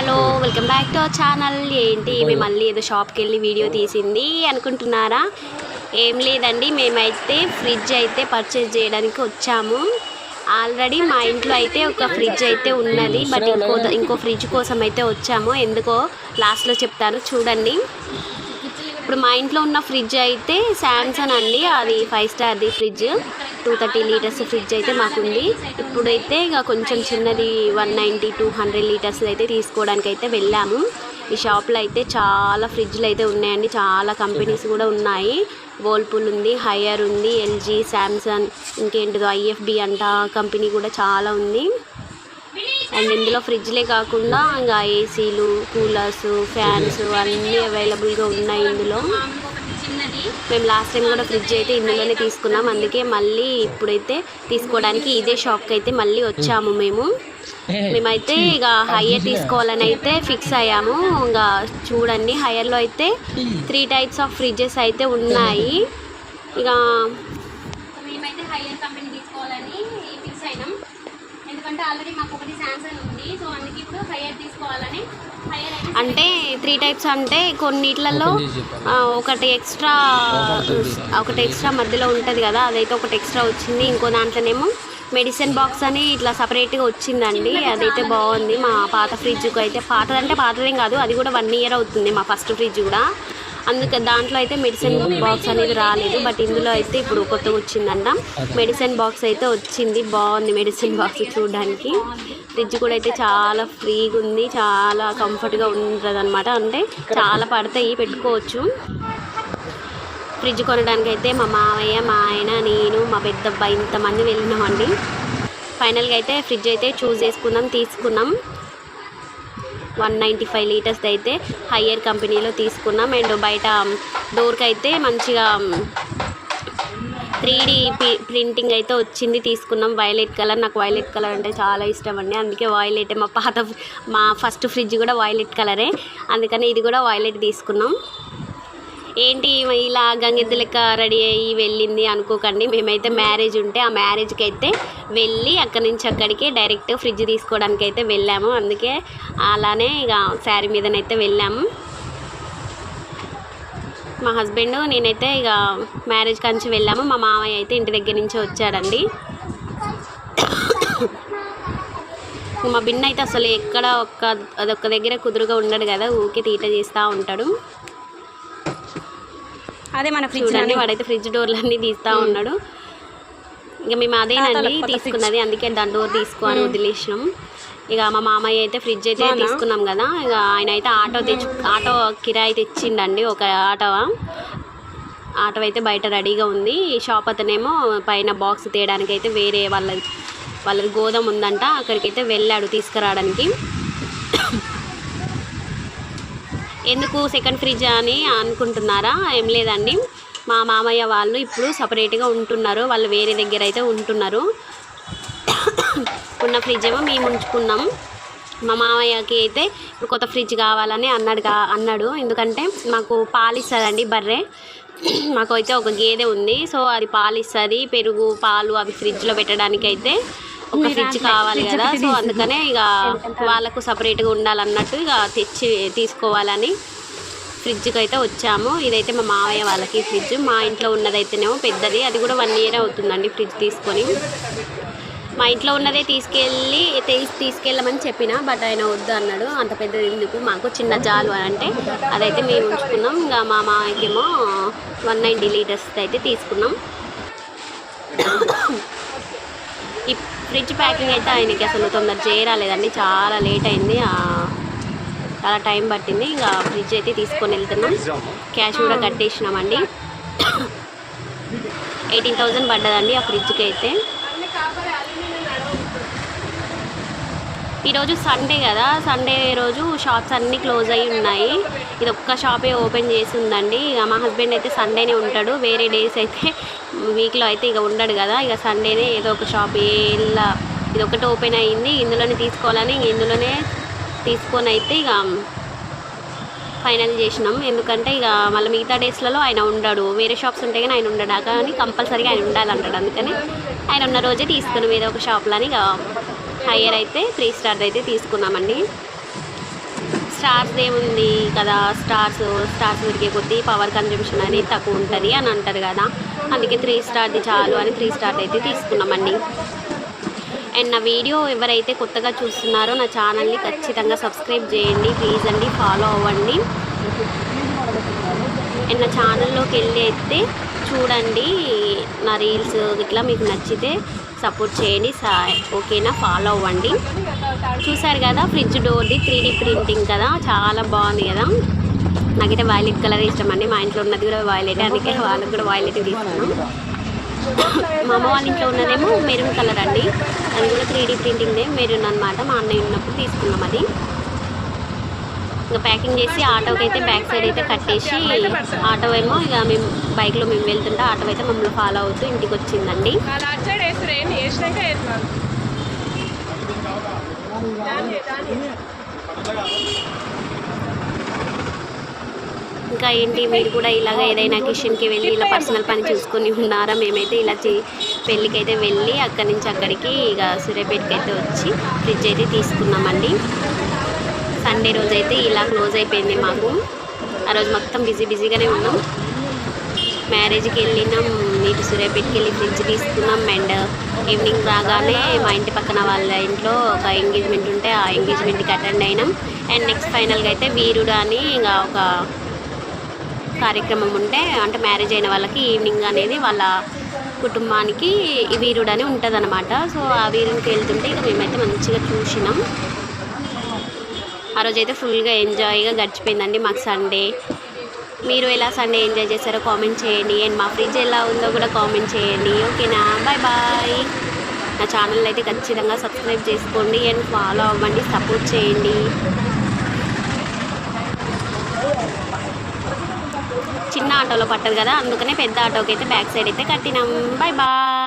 Hello welcome back to our channel ఏంటి మేము మళ్ళీ ఏదో షాప్కి వెళ్ళి వీడియో తీసింది అనుకుంటున్నారా? ఏం లేదండి మేమైతే ఫ్రిడ్జ్ అయితే పర్చేజ్ చేయడానికి వచ్చాము. ఆల్రెడీ మా ఇంట్లో అయితే ఒక ఫ్రిడ్జ్ అయితే ఉన్నది బట్ ఇంకో ఇంకో ఫ్రిడ్జ్ కోసం అయితే వచ్చాము. ఎందుకో లాస్ట్లో చెప్తాను చూడండి. ఇప్పుడు మా ఇంట్లో ఉన్న ఫ్రిడ్జ్ అయితే శాంసంగ్ అండి. అది five స్టార్ది fridge. Two thirty litres fridge అయితే మాకుంది. ఇప్పుడైతే ఇక కొంచెం చిన్నది one ninety two hundred litres అయితే తీసుకోవడానికి అయితే వెళ్ళాము. ఈ షాప్లో అయితే చాలా ఫ్రిడ్జ్లు అయితే ఉన్నాయండి. చాలా కంపెనీస్ కూడా ఉన్నాయి. వర్ల్పూల్ ఉంది హయ్యర్ ఉంది ఎల్జీ శాంసంగ్ ఇంకేంటిదో ఐఎఫ్బి అంట కంపెనీ కూడా చాలా ఉంది. అండ్ ఇందులో ఫ్రిడ్జ్లే కాకుండా ఇంకా ఏసీలు కూలర్స్ ఫ్యాన్స్ అన్నీ అవైలబుల్గా ఉన్నాయి ఇందులో. మేము లాస్ట్ టైం కూడా ఫ్రిడ్జ్ అయితే ఇందులోనే తీసుకున్నాం. అందుకే మళ్ళీ ఇప్పుడైతే తీసుకోవడానికి ఇదే షాప్కి అయితే మళ్ళీ వచ్చాము మేము. మేమైతే ఇక హయ్యర్ తీసుకోవాలని అయితే ఫిక్స్ అయ్యాము. ఇంకా చూడండి హయ్యర్లో అయితే త్రీ టైప్స్ ఆఫ్ ఫ్రిడ్జెస్ అయితే ఉన్నాయి. ఇక మేమైతే హయ్యర్ కంపెనీ తీసుకోవాలని ఫిక్స్ అయినాం. ఎందుకంటే ఆల్రెడీ మాకు ఒకటి శాంసంగ్ ఉంది. సో అందుకే ఇప్పుడు హయ్యర్ తీసుకోవాలని అంటే త్రీ టైప్స్ అంటే కొన్నిట్లలో ఒకటి ఎక్స్ట్రా ఒకటి ఎక్స్ట్రా మధ్యలో ఉంటుంది కదా అదైతే ఒకటి ఎక్స్ట్రా వచ్చింది. ఇంకో దాంట్లోనేమో మెడిసిన్ బాక్స్ అని ఇట్లా సపరేట్గా వచ్చిందండి. అదైతే బాగుంది. మా పాత ఫ్రిడ్జ్కి అయితే పాతదంటే పాతదేం కాదు అది కూడా వన్ ఇయర్ అవుతుంది మా ఫస్ట్ ఫ్రిడ్జ్ కూడా. అందుకే దాంట్లో అయితే మెడిసిన్ బాక్స్ అనేది రాలేదు. బట్ ఇందులో అయితే ఇప్పుడు కొత్తగా వచ్చిందంట. మెడిసిన్ బాక్స్ అయితే వచ్చింది. బాగుంది మెడిసిన్ బాక్స్ చూడడానికి. ఫ్రిడ్జ్ కూడా అయితే చాలా ఫ్రీగా ఉంది. చాలా కంఫర్ట్గా ఉంటుంది అనమాట అంటే చాలా పడతాయి. పెట్టుకోవచ్చు. ఫ్రిడ్జ్ కొనడానికి అయితే మా మావయ్య మా ఆయన నేను మా పెద్దబ్బాయి ఇంతమంది వెళ్ళినామండి. ఫైనల్గా అయితే ఫ్రిడ్జ్ అయితే చూస్ చేసుకున్నాం తీసుకున్నాం. వన్ నైంటీ ఫైవ్ లీటర్స్ అయితే హయ్యర్ కంపెనీలో తీసుకున్నాం. అండ్ బయట డోర్కి అయితే మంచిగా త్రీ డీ ప్రింటింగ్ అయితే వచ్చింది తీసుకున్నాం. వైలెట్ కలర్ నాకు వైలెట్ కలర్ అంటే చాలా ఇష్టం అండి. అందుకే వైలెట్ మా పాత మా ఫస్ట్ ఫ్రిడ్జ్ కూడా వైలెట్ కలరే. అందుకని ఇది కూడా వైలెట్ తీసుకున్నాం. ఏంటి ఇలా గంగెద్దు లెక్క రెడీ అయ్యి వెళ్ళింది అనుకోకండి. మేమైతే మ్యారేజ్ ఉంటే ఆ మ్యారేజ్కి అయితే వెళ్ళి అక్కడి నుంచి అక్కడికి డైరెక్ట్ ఫ్రిడ్జ్ తీసుకోవడానికి అయితే వెళ్ళాము. అందుకే అలానే ఇక శారీ మీదనైతే వెళ్ళాము. మా హస్బెండ్ నేనైతే ఇక మ్యారేజ్ కంచి వెళ్ళాము. మా మామయ్య అయితే ఇంటి దగ్గర నుంచి వచ్చాడండి. మా బిన్న అయితే అసలు ఎక్కడ ఒక్క అదొక్క దగ్గర కుదురుగా ఉండడు కదా ఊకే తీట చేస్తూ ఉంటాడు. అదే మన ఫ్రిడ్జ్ చూడండి వాడైతే ఫ్రిడ్జ్ డోర్లన్నీ తీస్తూ ఉన్నాడు. ఇక మేము అదేనండి తీసుకున్నది అందుకే దాని డోర్ తీసుకో అని వదిలేసినాం. ఇక మా మామయ్య అయితే ఫ్రిడ్జ్ అయితే తీసుకున్నాం కదా. ఇక ఆయన అయితే ఆటో తెచ్చు ఆటో కిరాయి తెచ్చిండండి ఒక ఆటో ఆటో అయితే బయట రెడీగా ఉంది. ఈ షాప్ అతనేమో పైన బాక్స్ తీయడానికి అయితే వేరే వాళ్ళ వాళ్ళది గోదాం ఉందంట అక్కడికైతే వెళ్ళాడు తీసుకురావడానికి. ఎందుకు సెకండ్ ఫ్రిడ్జ్ అని అనుకుంటున్నారా? ఏం లేదండి. మా మామయ్య వాళ్ళు ఇప్పుడు సపరేట్గా ఉంటున్నారు. వాళ్ళు వేరే దగ్గర అయితే ఉంటున్నారు. ఉన్న ఫ్రిడ్జ్ ఏమో మేము ఉంచుకున్నాం. మా మామయ్యకి అయితే ఇప్పుడు కొత్త ఫ్రిడ్జ్ కావాలని అన్నాడు కా అన్నాడు. ఎందుకంటే మాకు పాలు ఇస్తుందండి బర్రె. మాకు అయితే ఒక గేదె ఉంది. సో అది పాలిస్తుంది. పెరుగు పాలు అవి ఫ్రిడ్జ్లో పెట్టడానికి అయితే ఒక ఫ్రిడ్జ్ కావాలి కదా. సో అందుకనే ఇక వాళ్ళకు సపరేట్గా ఉండాలన్నట్టు ఇక తెచ్చి తీసుకోవాలని ఫ్రిడ్జ్కి అయితే వచ్చాము. ఇదైతే మా మావయ్య వాళ్ళకి ఫ్రిడ్జ్ మా ఇంట్లో ఉన్నదైతేనేమో పెద్దది. అది కూడా వన్ ఇయర్ అవుతుందండి ఫ్రిడ్జ్ తీసుకొని. మా ఇంట్లో ఉన్నదే తీసుకెళ్ళి తీసి తీసుకెళ్ళమని చెప్పిన బట్ ఆయన వద్దు అన్నాడు. అంత పెద్దది ఎందుకు? మాకు చిన్న జాలు అని అంటే అదైతే మేము ఉంచుకున్నాం. ఇంకా మా మామయ్యకేమో వన్ నైంటీ లీటర్స్ అయితే తీసుకున్నాం ఈ ఫ్రిడ్జ్ ప్యాకింగ్ అయితే ఆయనకి అసలు తొందర చేయరాలేదండి. చాలా లేట్ అయింది. చాలా టైం పట్టింది. ఇంకా ఫ్రిడ్జ్ అయితే తీసుకొని వెళ్తున్నాం. క్యాష్ కూడా కట్టేసినామండి. ఎయిటీన్ థౌజండ్ పడ్డదండి ఆ ఫ్రిడ్జ్కి అయితే. ఈరోజు సండే కదా. సండే రోజు షాప్స్ అన్నీ క్లోజ్ అయి ఉన్నాయి. ఇది ఒక్క షాపే ఓపెన్ చేసి ఉందండి. ఇక మా హస్బెండ్ అయితే సండేనే ఉంటాడు. వేరే డేస్ అయితే వీక్లో అయితే ఇక ఉండడు కదా. ఇక సండేనే ఏదో ఒక షాప్ ఇలా ఇది ఒకటి ఓపెన్ అయ్యింది ఇందులోనే తీసుకోవాలని ఇందులోనే తీసుకొని అయితే ఇక ఫైనల్ చేసినాం. ఎందుకంటే ఇక మళ్ళీ మిగతా డేస్లలో ఆయన ఉండడు. వేరే షాప్స్ ఉంటే కానీ ఆయన ఉండడా? కానీ కంపల్సరీగా ఆయన ఉండాలంటాడు. అందుకని ఆయన ఉన్న రోజే తీసుకున్నాం ఏదో ఒక షాప్లో అని ఇక హయ్యర్ అయితే త్రీ స్టార్ అయితే తీసుకున్నామండి. స్టార్స్ ఏముంది కదా? స్టార్స్ స్టార్స్ పెరిగే కొద్దీ పవర్ కన్జంప్షన్ అనేది తక్కువ ఉంటుంది అని అంటారు కదా. అందుకే త్రీ స్టార్ది చాలు అని త్రీ స్టార్ అయితే తీసుకున్నామండి అండ్ నా వీడియో ఎవరైతే కొత్తగా చూస్తున్నారో నా ఛానల్ని ఖచ్చితంగా సబ్స్క్రైబ్ చేయండి. ప్లీజ్ అండి ఫాలో అవ్వండి. అండ్ నా ఛానల్లోకి వెళ్ళి అయితే చూడండి నా రీల్స్ ఇట్లా మీకు నచ్చితే సపోర్ట్ చేయండి ఓకేనా? ఫాలో అవ్వండి. చూసారు కదా ఫ్రిడ్జ్ డోర్ది త్రీ డీ ప్రింటింగ్ కదా? చాలా బాగుంది కదా? నాకైతే వైలెట్ కలర్ ఇష్టం అండి. మా ఇంట్లో ఉన్నది కూడా వైలెట్ అందుకే వాళ్ళకి కూడా వైలెట్ తీసుకున్నాం మా అమ్మ వాళ్ళ ఇంట్లో ఉన్నదేమో మెరూన్ కలర్ అండి. అది కూడా త్రీ ప్రింటింగ్దే మెరూన్ అనమాట మా అన్నయ్య ఉన్నప్పుడు తీసుకున్నాం అది. ఇంకా ప్యాకింగ్ చేసి ఆటోకి అయితే బ్యాక్ సైడ్ అయితే కట్టేసి ఆటో ఏమో ఇక మేము బైక్లో మేము వెళ్తుంటే ఆటో అయితే మమ్మల్ని ఫాలో అవుతూ ఇంటికి వచ్చిందండి. వాళ్ళు వేసినాక ఇంకా ఏంటి? మీరు కూడా ఇలాగ ఏదైనా కిషన్కి వెళ్ళి ఇలా పర్సనల్ పని చూసుకొని ఉన్నారా? మేమైతే ఇలా చే పెళ్ళికి అయితే వెళ్ళి అక్కడి నుంచి అక్కడికి ఇక సూర్యాపేటకి అయితే వచ్చి ఫ్రిడ్జ్ అయితే తీసుకున్నామండి. సండే రోజు అయితే ఇలా క్లోజ్ అయిపోయింది మాకు. ఆ రోజు మొత్తం బిజీ బిజీగానే ఉన్నాం. మ్యారేజ్కి వెళ్ళినాం. ఇటు సూర్యాపేటకి వెళ్ళి ఫ్రిడ్జ్ తీసుకున్నాం అండ్ ఈవినింగ్ రాగానే మా ఇంటి పక్కన వాళ్ళ ఇంట్లో ఒక ఎంగేజ్మెంట్ ఉంటే ఆ ఎంగేజ్మెంట్కి అటెండ్ అయినాం. అండ్ నెక్స్ట్ ఫైనల్గా అయితే వీరుడు అని ఇంకా ఒక కార్యక్రమం ఉంటే అంటే మ్యారేజ్ అయిన వాళ్ళకి ఈవినింగ్ అనేది వాళ్ళ కుటుంబానికి వీరుడు అని ఉంటుంది అనమాట సో ఆ వీరునికి వెళ్తుంటే ఇక మేమైతే మంచిగా చూసినాం. ఆ రోజైతే ఫుల్గా ఎంజాయ్గా గడిచిపోయిందండి మాకు సండే మీరు ఎలా సండే ఎంజాయ్ చేశారో కామెంట్ చేయండి. అండ్ మా ఫ్రిడ్జ్ ఎలా ఉందో కూడా కామెంట్ చేయండి. ఓకేనా బాయ్ బాయ్ నా ఛానల్ అయితే ఖచ్చితంగా సబ్స్క్రైబ్ చేసుకోండి అండ్ ఫాలో అవ్వండి సపోర్ట్ చేయండి. చిన్న ఆటోలో పట్టదు కదా? అందుకనే పెద్ద ఆటోకి అయితే బ్యాక్ సైడ్ అయితే కట్టినాం. Bye bye